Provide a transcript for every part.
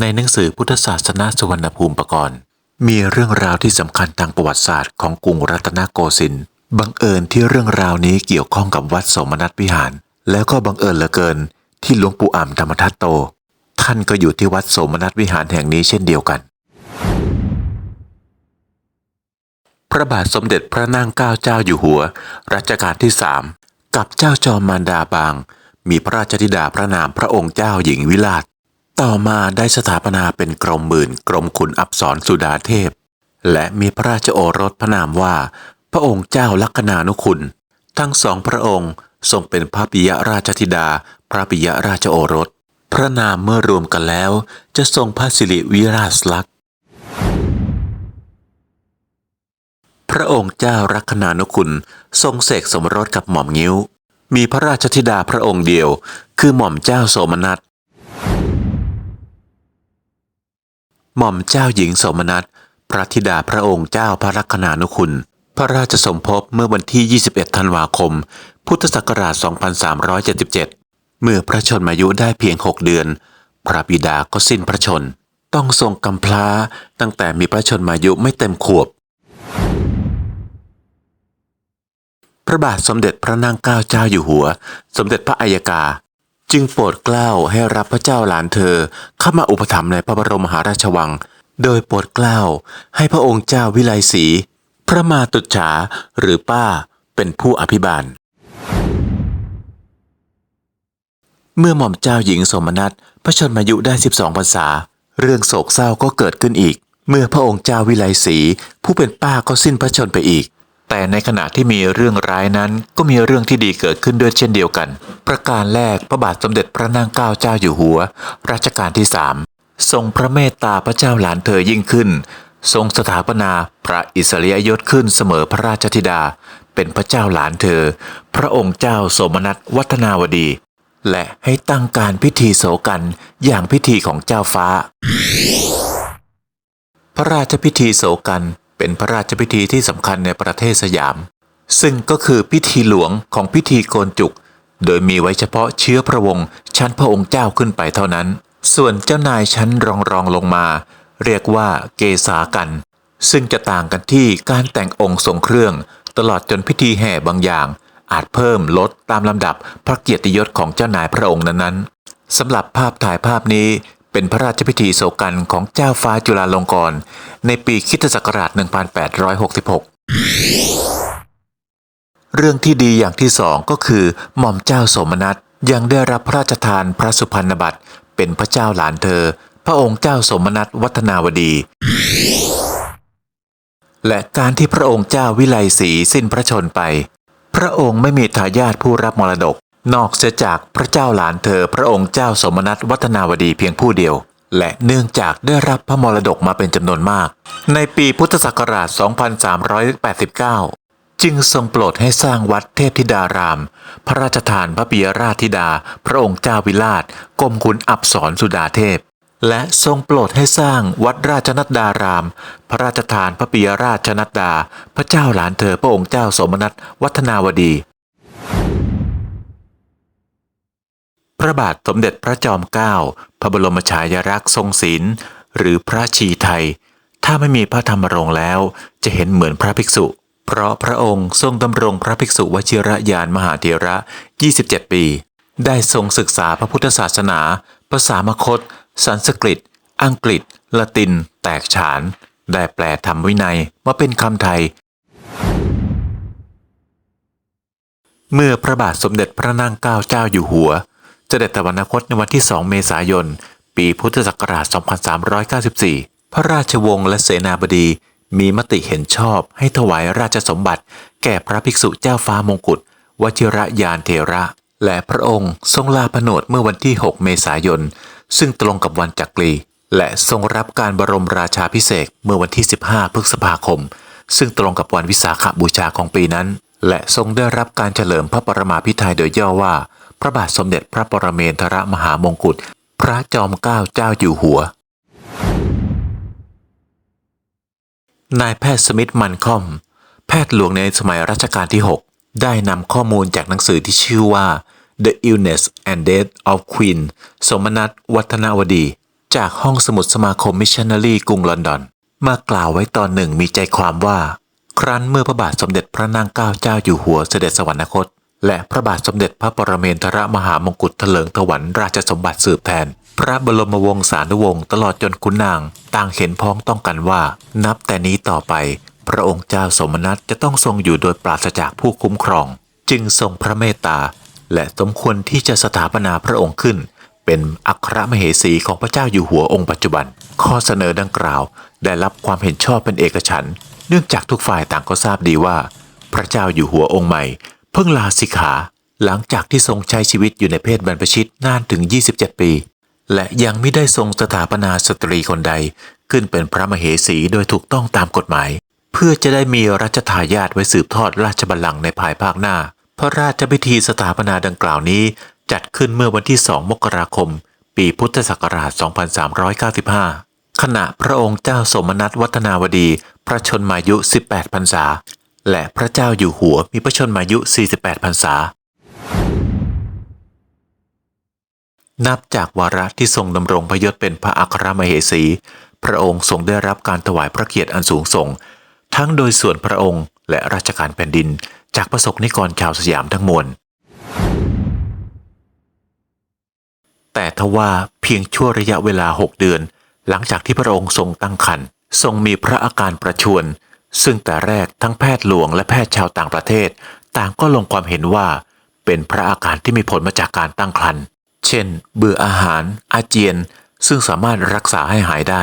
ในหนังสือพุทธศาสนาสุวรรณภูมิประกรณ์ มีเรื่องราวที่สำคัญทางประวัติศาสตร์ของกรุงรัตนโกสินทร์บังเอิญที่เรื่องราวนี้เกี่ยวข้องกับวัดสมนัสวิหาร แล้วก็บังเอิญเหลือเกิน ที่หลวงปู่อ่ำธรรมทัตโต ท่านก็อยู่ที่วัดสมนัสวิหารแห่งนี้เช่นเดียวกัน พระบาทสมเด็จพระนั่งเกล้าเจ้าอยู่หัว รัชกาลที่สามกับเจ้าจอมมารดาบาง มีพระราชธิดาพระนามพระองค์เจ้าหญิงวิลาศ ต่อมาได้สถาปนาเป็นกรมหมื่นกรมขุนอับสรสุดาเทพ และมีพระราชโอรสพระนามว่า พระองค์เจ้าลัคนานุคุณ ทั้งสองพระองค์ทรงเป็นพระปิยราชธิดา พระปิยราชโอรส พระนามเมื่อรวมกันแล้ว จะทรงพระสิริวิราชลักษณ์พระองค์เจ้ารัคนานุคุณ ทรงเสกสมรสกับหม่อมงิ้ว มีพระราชธิดาพระองค์เดียว คือหม่อมเจ้าโสมนัส หม่อมเจ้าหญิงสมนัสพระธิดาพระองค์เจ้าพระลัคนานุคุณ พระราชสมภพเมื่อวันที่ 21 ธันวาคม พุทธศักราช 2377 เมื่อพระชนมายุได้เพียง 6 เดือน พระบิดาก็สิ้นพระชน ต้องทรงกำพร้าตั้งแต่มีพระชนมายุไม่เต็มขวบ พระบาทสมเด็จพระนั่งเกล้าเจ้าอยู่หัว สมเด็จพระอัยกา จึงโปรดเกล้าให้รับพระเจ้าหลานเธอเข้ามาอุปถัมภ์ในพระบรมมหาราชวัง โดยโปรดเกล้าให้พระองค์เจ้าวิไลศรีพระมาตุจฉาหรือป้าเป็นผู้อภิบาล เมื่อหม่อมเจ้าหญิงสมนัตพระชนมายุได้ 12พรรษา เรื่องโศกเศร้าก็เกิดขึ้นอีก เมื่อพระองค์เจ้าวิไลศรีผู้เป็นป้าก็สิ้นพระชนไปอีก แต่ในขณะที่มีเรื่องร้ายนั้นก็มีเรื่องที่ดีเกิดขึ้นด้วยเช่นเดียวกัน ประการแรกพระบาทสมเด็จพระนางเกล้าเจ้าอยู่หัว รัชกาลที่สามทรงพระเมตตาพระเจ้าหลานเธอยิ่งขึ้น ทรงสถาปนาพระอิสริยยศขึ้นเสมอพระราชธิดา เป็นพระเจ้าหลานเธอ พระองค์เจ้าสมนัสวัฒนาวดี และให้ตั้งการพิธีโศกันอย่างพิธีของเจ้าฟ้า พระราชพิธีโศกัน เป็นพระราชพิธีที่สำคัญในประเทศสยาม ซึ่งก็คือพิธีหลวงของพิธีโกนจุก โดยมีไว้เฉพาะเชื้อพระวงศ์ชั้นพระองค์เจ้าขึ้นไปเท่านั้น ส่วนเจ้านายชั้นรองรองลงมา เรียกว่าเกษากัน ซึ่งจะต่างกันที่การแต่งองค์ทรงเครื่อง ตลอดจนพิธีแห่บางอย่าง อาจเพิ่มลดตามลำดับพระเกียรติยศของเจ้านายพระองค์นั้นๆสำหรับภาพถ่ายภาพนี้ เป็นพระราชพิธีโศกันของเจ้าฟ้าจุฬาลงกรณ์ในปีคริสตศักราช 1866 เรื่องที่ดีอย่างที่สองก็คือหม่อมเจ้าสมนัสยังได้รับพระราชทานพระสุพรรณบัตร เป็นพระเจ้าหลานเธอ พระองค์เจ้าสมนัสวัฒนาวดี และการที่พระองค์เจ้าวิไลศรีสิ้นพระชนไป พระองค์ไม่มีทายาทผู้รับมรดก นอกเสียจากพระเจ้าหลานเธอพระองค์เจ้าสมนัตวัฒนาวดีเพียงผู้เดียว และเนื่องจากได้รับพระมรดกมาเป็นจำนวนมาก ในปีพุทธศักราช 2389 จึงทรงโปรดให้สร้างวัดเทพธิดาราม พระราชทานพระปิยราชธิดา พระองค์เจ้าวิราชกรมขุนอับสรสุดาเทพ และทรงโปรดให้สร้างวัดราชนัดดาราม พระราชทานพระปิยราชนัดดา พระเจ้าหลานเธอพระองค์เจ้าสมนัตวัฒนาวดี พระบาทสมเด็จพระจอมเกล้าพระบรมฉายาลักษณ์ทรงศิลป์หรือพระชีไทย ถ้าไม่มีพระธรรมรงค์แล้ว จะเห็นเหมือนพระภิกษุ เพราะพระองค์ทรงดำรงพระภิกษุวชิรยานมหาเถระ 27 ปี ได้ทรงศึกษาพระพุทธศาสนา ภาษามคต สันสกฤต อังกฤษ ละติน แตกฉาน ได้แปลธรรมวินัยมาเป็นคำไทยเมื่อพระบาทสมเด็จพระนั่งเกล้าเจ้าอยู่หัว เสด็จตะวันคตในวันที่ 2 เมษายน ปีพุทธศักราช 2394 พระราชวงศ์และเสนาบดีมีมติเห็นชอบให้ถวายราชสมบัติ แก่พระภิกษุเจ้าฟ้ามงกุฎวชิระยานเทระ และพระองค์ทรงลาผนวดเมื่อวันที่ 6 เมษายน ซึ่งตรงกับวันจักรี และทรงรับการบรมราชาพิเศษเมื่อวันที่ 15 พฤษภาคม ซึ่งตรงกับวันวิสาขบูชาของปีนั้น และทรงได้รับการเฉลิมพระปรมาภิไธยโดยย่อว่า พระบาทสมเด็จพระปรเมนทรมหามงกุฎพระจอมเกล้าเจ้าอยู่หัว นายแพทย์สมิธมันคอม แพทย์หลวงในสมัยรัชกาลที่ 6 ได้นำข้อมูลจากหนังสือที่ชื่อว่า The Illness and Death of Queen สมนัตวัฒนาวดี จากห้องสมุดสมาคมมิชชันนารีกรุงลอนดอน มากล่าวไว้ตอนหนึ่งมีใจความว่า ครั้นเมื่อพระบาทสมเด็จพระนางเกล้าเจ้าอยู่หัวเสด็จสวรรคต และพระบาทสมเด็จพระปรเมนทรมหามงกุฎเถลิงถวัลย์ราชสมบัติสืบแทน พระบรมวงศานุวงศ์ตลอดจนขุนนาง ต่างเห็นพ้องต้องกันว่า นับแต่นี้ต่อไป พระองค์เจ้าสมณัตจะต้องทรงอยู่โดยปราศจากผู้คุ้มครอง จึงทรงพระเมตตา และสมควรที่จะสถาปนาพระองค์ขึ้น เป็นอัครมเหสีของพระเจ้าอยู่หัวองค์ปัจจุบัน ข้อเสนอดังกล่าว ได้รับความเห็นชอบเป็นเอกฉันเนื่องจากทุกฝ่ายต่างก็ทราบดีว่า พระเจ้าอยู่หัวองค์ใหม่ เพิ่งลาสิกขาหลังจากที่ทรงใช้ชีวิตอยู่ในเพศบรรพชิตนานถึง 27 ปี และยังไม่ได้ทรงสถาปนาสตรีคนใด ขึ้นเป็นพระมเหสีโดยถูกต้องตามกฎหมาย เพื่อจะได้มีรัชทายาทไว้สืบทอดราชบัลลังก์ในภายภาคหน้า พระราชพิธีสถาปนาดังกล่าวนี้ จัดขึ้นเมื่อวันที่ 2 มกราคม ปีพุทธศักราช 2395 ขณะพระองค์เจ้าสมนัตวัฒนาวดี พระชนมายุ 18 พรรษา และพระเจ้าอยู่หัวมีพระชนมายุ 48 พรรษา นับจากวาระที่ทรงดำรงพยศเป็นพระอัครมเหสี พระองค์ทรงได้รับการถวายพระเกียรติอันสูงส่ง ทั้งโดยส่วนพระองค์และราชการแผ่นดิน จากประสบนิกรชาวสยามทั้งมวล แต่ทว่าเพียงชั่วระยะเวลาหกเดือน หลังจากที่พระองค์ทรงตั้งครรภ์ทรงมีพระอาการประชวร ซึ่งแต่แรกทั้งแพทย์หลวงและแพทย์ชาวต่างประเทศ ต่างก็ลงความเห็นว่า เป็นพระอาการที่มีผลมาจากการตั้งครรภ์เช่น เบื่ออาหาร อาเจียน ซึ่งสามารถรักษาให้หายได้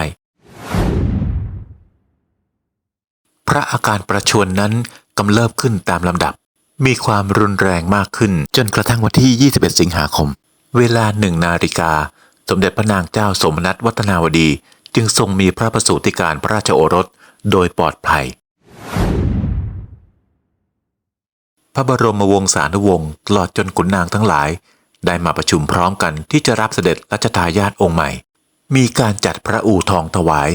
พระอาการประชวรนั้นกำเริบขึ้นตามลำดับ มีความรุนแรงมากขึ้นจนกระทั่งวันที่ 21 สิงหาคม เวลาหนึ่งนาฬิกา สมเด็จพระนางเจ้าสมนัตวัฒนาวดี จึงทรงมีพระประสูติการพระราชโอรส โดยปลอดภัย พระบรมวงศานุวงศ์ตลอดจนขุนนางทั้งหลาย ได้มาประชุมพร้อมกันที่จะรับเสด็จรัชทายาทองค์ใหม่ มีการจัดพระอู่ทองถวาย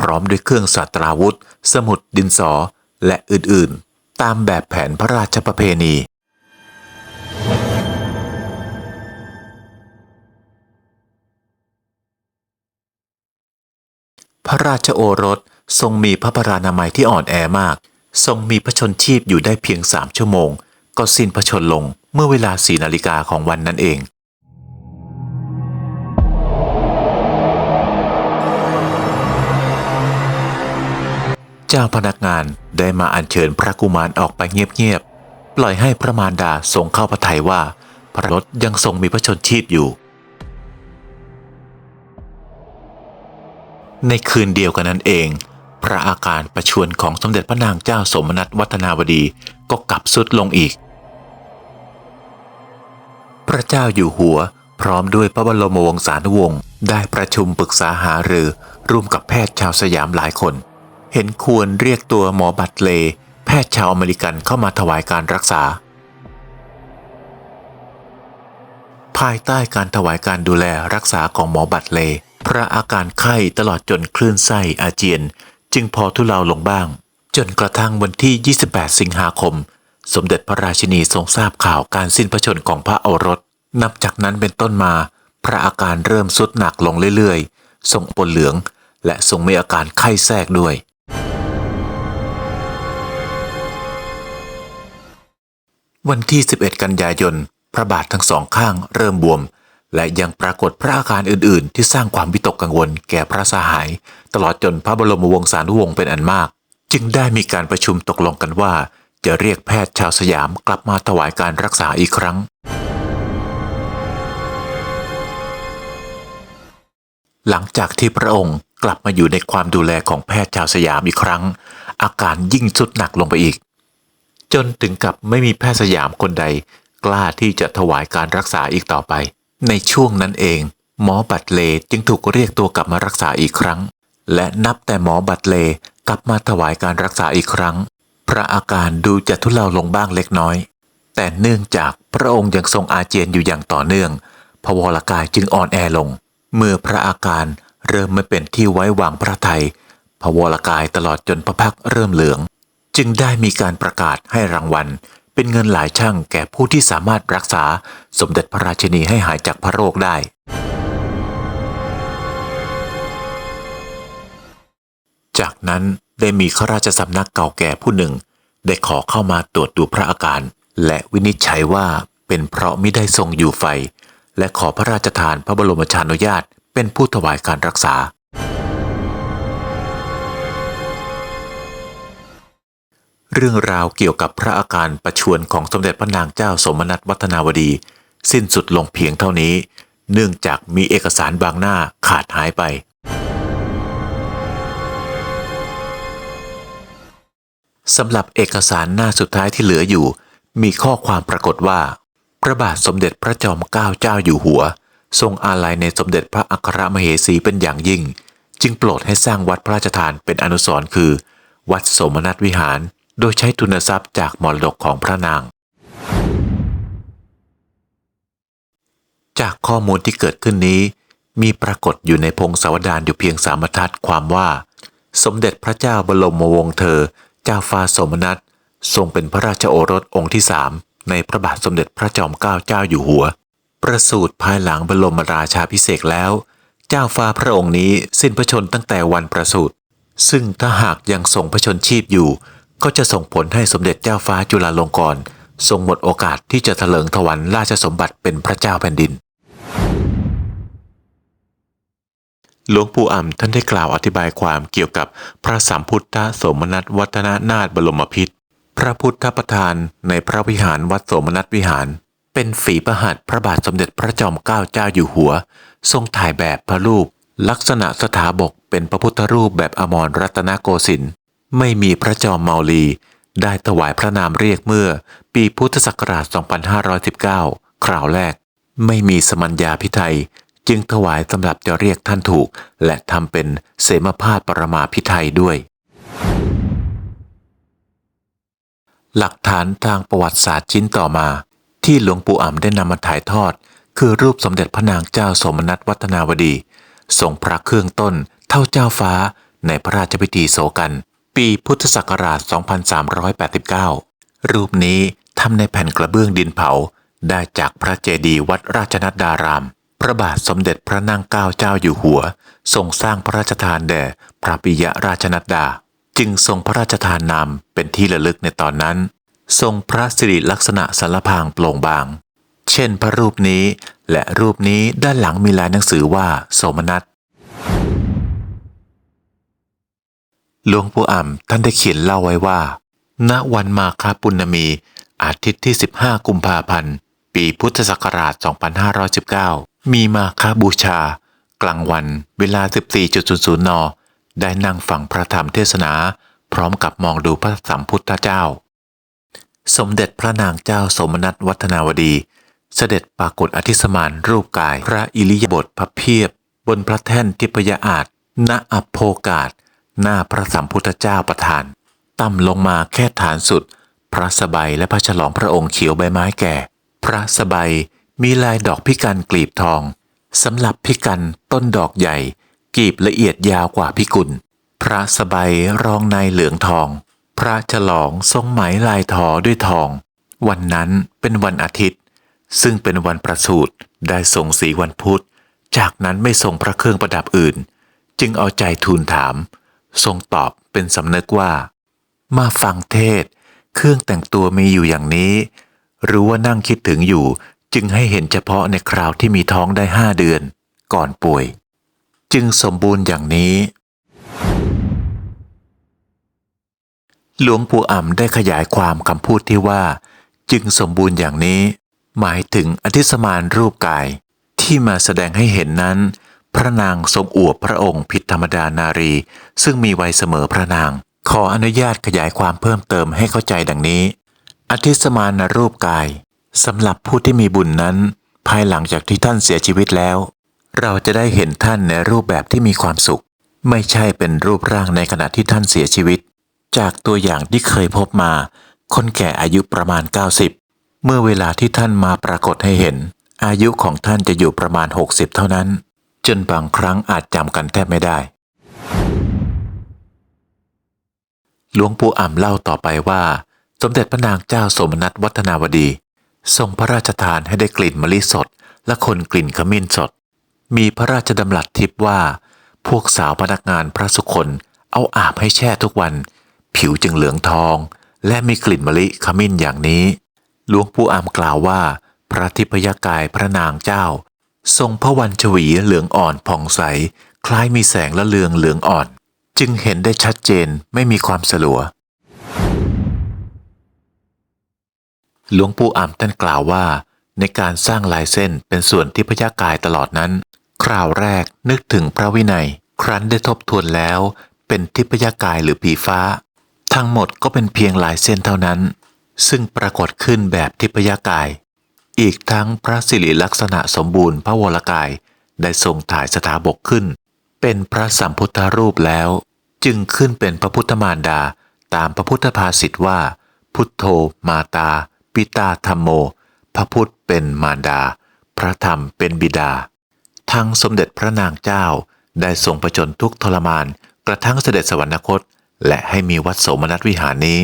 พร้อมด้วยเครื่องสัตราวุธ สมุดดินสอและอื่นๆ ตามแบบแผนพระราชประเพณีพระราชโอรส ทรงมีพระพรานามัยที่อ่อนแอมาก ทรงมีพระชนชีพอยู่ได้เพียงสามชั่วโมง ก็สิ้นพระชนลงเมื่อเวลาสี่นาฬิกาของวันนั้นเองเจ้าพนักงานได้มาอัญเชิญพระกุมารออกไปเงียบๆ ปล่อยให้พระมารดาทรงเข้าพระทัยว่า พระรถยังทรงมีพระชนชีพอยู่ ในคืนเดียวกันนั้นเอง พระอาการประชวรของสมเด็จพระนางเจ้าสมนัตวัฒนาวดีก็กลับสุดลงอีก พระเจ้าอยู่หัวพร้อมด้วยพระบรมวงศานุวงศ์ได้ประชุมปรึกษาหารือ ร่วมกับแพทย์ชาวสยามหลายคน เห็นควรเรียกตัวหมอบัตเล แพทย์ชาวอเมริกันเข้ามาถวายการรักษา ภายใต้การถวายการดูแลรักษาของหมอบัตเล พระอาการไข้ตลอดจนคลื่นไส้อาเจียน จึงพอทุเลาลงบ้าง จนกระทั่งวันที่ 28 สิงหาคม สมเด็จพระราชินีทรงทราบข่าวการสิ้นพระชนของพระโอรส นับจากนั้นเป็นต้นมา พระอาการเริ่มสุดหนักลงเรื่อยๆ ทรงปนเหลือง และทรงมีอาการไข้แทรกด้วย วันที่ 11 กันยายน พระบาททั้งสองข้างเริ่มบวม และยังปรากฏพระอาการอื่น ๆ ที่สร้างความวิตกกังวลแก่พระสหาย ตลอดจนพระบรมวงศานุวงศ์เป็นอันมาก จึงได้มีการประชุมตกลงกันว่า จะเรียกแพทย์ชาวสยามกลับมาถวายการรักษาอีกครั้ง หลังจากที่พระองค์กลับมาอยู่ในความดูแลของแพทย์ชาวสยามอีกครั้ง อาการยิ่งสุดหนักลงไปอีก จนถึงกับไม่มีแพทย์สยามคนใด กล้าที่จะถวายการรักษาอีกต่อไป ในช่วงนั้นเอง หมอบัตเลจึงถูกเรียกตัวกลับมารักษาอีกครั้ง และนับแต่หมอบัตเลกลับมาถวายการรักษาอีกครั้ง พระอาการดูจะทุเลาลงบ้างเล็กน้อย แต่เนื่องจากพระองค์ยังทรงอาเจียนอยู่อย่างต่อเนื่องพระวรกายจึงอ่อนแอลง เมื่อพระอาการเริ่มไม่เป็นที่ไว้วางพระทัยพระวรกายตลอดจนพระพักเริ่มเหลือง จึงได้มีการประกาศให้รางวัล เป็นเงินหลายช่างแก่ผู้ที่สามารถรักษาสมเด็จพระราชินีให้หายจากพระโรคได้ จากนั้นได้มีข้าราชสำนักเก่าแก่ผู้หนึ่ง ได้ขอเข้ามาตรวจดูพระอาการ และวินิจฉัยว่าเป็นเพราะไม่ได้ทรงอยู่ไฟ และขอพระราชทานพระบรมชานุญาตเป็นผู้ถวายการรักษา เรื่องราวเกี่ยวกับพระอาการประชวรของสมเด็จพระนางเจ้าสมนัตวัฒนาวดี สิ้นสุดลงเพียงเท่านี้ เนื่องจากมีเอกสารบางหน้าขาดหายไป สำหรับเอกสารหน้าสุดท้ายที่เหลืออยู่ มีข้อความปรากฏว่า พระบาทสมเด็จพระจอมเกล้าเจ้าอยู่หัว ทรงอาลัยในสมเด็จพระอัครมเหสีเป็นอย่างยิ่ง จึงโปรดให้สร้างวัดพระราชทานเป็นอนุสรณ์คือ วัดสมนัตวิหาร โดยใช้ทุนทรัพย์จากมรดกของพระนาง จากข้อมูลที่เกิดขึ้นนี้ มีปรากฏอยู่ในพงศาวดารอยู่เพียงสามบรรทัดความว่า สมเด็จพระเจ้าบรมวงศ์เธอ เจ้าฟ้าสมนัตทรงเป็นพระราชโอรสองค์ที่สามในพระบาทสมเด็จพระจอมเกล้าเจ้าอยู่หัว ประสูติภายหลังบรมราชาพิเศษแล้ว เจ้าฟ้าพระองค์นี้สิ้นพระชนตั้งแต่วันประสูติซึ่งถ้าหากยังทรงพระชนชีพอยู่ ก็จะส่งผลให้สมเด็จเจ้าฟ้าจุฬาลงกรณ์ทรงหมดโอกาสที่จะเถลิงถวันราชสมบัติเป็นพระเจ้าแผ่นดิน หลวงปู่อ่ำท่านได้กล่าวอธิบายความเกี่ยวกับพระสัมพุทธสมนัสวัฒนานาถบรมพิตรพระพุทธประธานในพระวิหารวัดสมนัสวิหาร เป็นฝีประหัตพระบาทสมเด็จพระจอมเกล้าเจ้าอยู่หัว ทรงถ่ายแบบพระรูป ลักษณะสถาบกเป็นพระพุทธรูปแบบอมรรัตนโกสินทร์ ไม่มีพระจอมเมาลีได้ถวายพระนามเรียกเมื่อปีพุทธศักราช 2519 คราวแรก ไม่มีสมัญญาพิไทยจึงถวายสำหรับจะเรียกท่านถูก และทำเป็นเสมาพาตปรมาพิไทยด้วย หลักฐานทางประวัติศาสตร์ชิ้นต่อมา ที่หลวงปู่อ่ำได้นำมาถ่ายทอด คือรูปสมเด็จพระนางเจ้าสมนัตวัฒนาวดีทรงพระเครื่องต้นเท่าเจ้าฟ้าในพระราชพิธีโสกัน ปีพุทธศักราช 2389 รูปนี้ทำในแผ่นกระเบื้องดินเผา ได้จากพระเจดีย์วัดราชนัดดาราม พระบาทสมเด็จพระนางเกล้าเจ้าอยู่หัว ทรงสร้างพระราชทานแด่พระปิยราชนัดดา จึงทรงพระราชทานนามเป็นที่ระลึกในตอนนั้น ทรงพระสิริลักษณะสารพางโปร่งบาง เช่น พระรูปนี้และรูปนี้ด้านหลังมีลายหนังสือว่า โสมนัส หลวงปู่อ่ำท่านได้เขียนเล่าไว้ว่า ณวันมาคาปุณมี อาทิตย์ที่ 15 กุมภาพันธ์ ปีพุทธศักราช 2519 มีมาคาบูชา กลางวันเวลา 14.00 น ได้นั่งฟังพระธรรมเทศนา พร้อมกับมองดูพระสัมพุทธเจ้า สมเด็จพระนางเจ้าสมนัตวัฒนาวดี เสด็จปรากฏอธิสมานรูปกาย พระอิริยาบถพระเพียบ บนพระแท่นทิพยอาจณอโพกาศ หน้าพระสัมพุทธเจ้าประธาน ต่ำลงมาแค่ฐานสุด พระสบายและพระฉลองพระองค์เขียวใบไม้แก่ พระสบายมีลายดอกพิกันกลีบทองสำหรับพิกันต้นดอกใหญ่กลีบละเอียดยาวกว่าพิกุล พระสบายรองในเหลืองทอง พระฉลองทรงไหมลายทอด้วยทอง วันนั้นเป็นวันอาทิตย์ ซึ่งเป็นวันประสูติได้ทรงสีวันพุธ จากนั้นไม่ทรงพระเครื่องประดับอื่น จึงเอาใจทูลถาม ทรงตอบเป็นสำนึกว่า มาฟังเทศ เครื่องแต่งตัวมีอยู่อย่างนี้ รู้ว่านั่งคิดถึงอยู่ จึงให้เห็นเฉพาะในคราวที่มีท้องได้ห้าเดือน ก่อนป่วย จึงสมบูรณ์อย่างนี้ หลวงปู่อ่ำได้ขยายความคำพูดที่ว่า จึงสมบูรณ์อย่างนี้ หมายถึงอธิสมานรูปกายที่มาแสดงให้เห็นนั้น พระนางทรงอวบพระองค์ผิดธรรมดานารี ซึ่งมีวัยเสมอพระนาง ขออนุญาตขยายความเพิ่มเติมให้เข้าใจดังนี้ อธิสมานรูปกายสำหรับผู้ที่มีบุญนั้น ภายหลังจากที่ท่านเสียชีวิตแล้ว เราจะได้เห็นท่านในรูปแบบที่มีความสุข ไม่ใช่เป็นรูปร่างในขณะที่ท่านเสียชีวิต จากตัวอย่างที่เคยพบมา คนแก่อายุประมาณ 90 เมื่อเวลาที่ท่านมาปรากฏให้เห็น อายุของท่านจะอยู่ประมาณ 60 เท่านั้น จนบางครั้งอาจจำกันแทบไม่ได้ หลวงปู่อ่ำเล่าต่อไปว่า สมเด็จพระนางเจ้าสมนัตวัฒนาวดี ทรงพระราชทานให้ได้กลิ่นมะลิสด และคนกลิ่นขมิ้นสด มีพระราชดำรัสทิพว่า พวกสาวพนักงานพระสุคนเอาอาบให้แช่ทุกวัน ผิวจึงเหลืองทอง และมีกลิ่นมะลิขมิ้นอย่างนี้ หลวงปู่อามกล่าวว่า พระทิพยกายพระนางเจ้า ทรงพระวันชวีเหลืองอ่อนผ่องใส คล้ายมีแสงละเลืองเหลืองอ่อน จึงเห็นได้ชัดเจนไม่มีความสลัว หลวงปู่อ่ำท่านกล่าวว่า ในการสร้างลายเส้นเป็นส่วนที่พยากายตลอดนั้น คราวแรกนึกถึงพระวินัย ครั้นได้ทบทวนแล้ว เป็นทิพยากายหรือผีฟ้า ทั้งหมดก็เป็นเพียงลายเส้นเท่านั้น ซึ่งปรากฏขึ้นแบบทิพยากาย อีกทั้งพระสิริลักษณะสมบูรณ์พระวรกายได้ทรงถ่ายสถาบกขึ้น เป็นพระสัมพุทธรูปแล้ว จึงขึ้นเป็นพระพุทธมารดาตามพระพุทธภาษิตว่า พุทโธมาตา ปิตาธรรมโม พระพุทธเป็นมารดา พระธรรมเป็นบิดา ทั้งสมเด็จพระนางเจ้าได้ทรงประจนทุกทรมานกระทั่งเสด็จสวรรคต และให้มีวัดโสมนัสวิหารนี้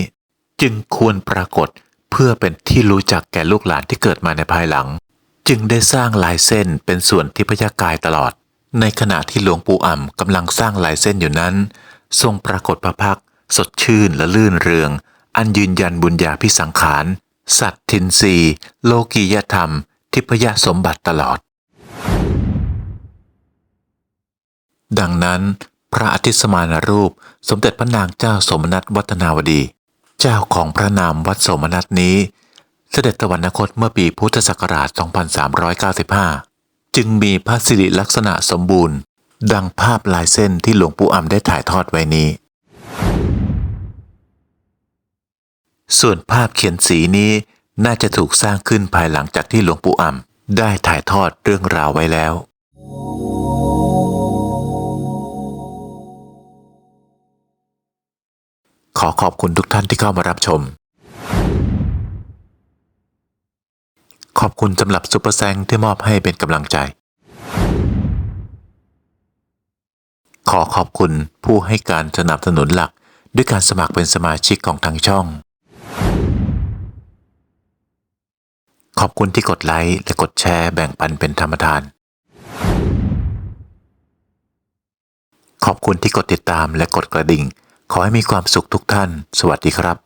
จึงควรปรากฏ เพื่อเป็นที่รู้จักแก่ลูกหลานที่เกิดมาในภายหลัง จึงได้สร้างลายเส้นเป็นส่วนที่พยากายตลอด ในขณะที่หลวงปู่อ่ำกำลังสร้างลายเส้นอยู่นั้น ทรงปรากฏพระพักสดชื่นและลื่นเรือง อันยืนยันบุญญาพิสังขาร สัตทินรีโลกียธรรม ทิพยสมบัติตลอด ดังนั้นพระอธิตย์สมานรูปสมเด็จพระนางเจ้าสมนัตวัฒนาวดี เจ้าของพระนามวัดสมนัตนี้ เสด็จตะวันคตเมื่อปีพุทธศักราช 2395 จึงมีพระสิริลักษณะสมบูรณ์ ดังภาพลายเส้นที่หลวงปู่อ่ำได้ถ่ายทอดไว้นี้ ส่วนภาพเขียนสีนี้น่าจะถูกสร้างขึ้นภายหลังจากที่หลวงปู่อ่ำได้ถ่ายทอดเรื่องราวไว้แล้ว ขอขอบคุณทุกท่านที่เข้ามารับชม ขอบคุณสำหรับซุปเปอร์แซงที่มอบให้เป็นกำลังใจ ขอขอบคุณผู้ให้การสนับสนุนหลัก ด้วยการสมัครเป็นสมาชิกของทางช่อง ขอบคุณที่กดไลค์และกดแชร์แบ่งปันเป็นธรรมทาน ขอบคุณที่กดติดตามและกดกระดิ่ง ขอให้มีความสุขทุกท่าน สวัสดีครับ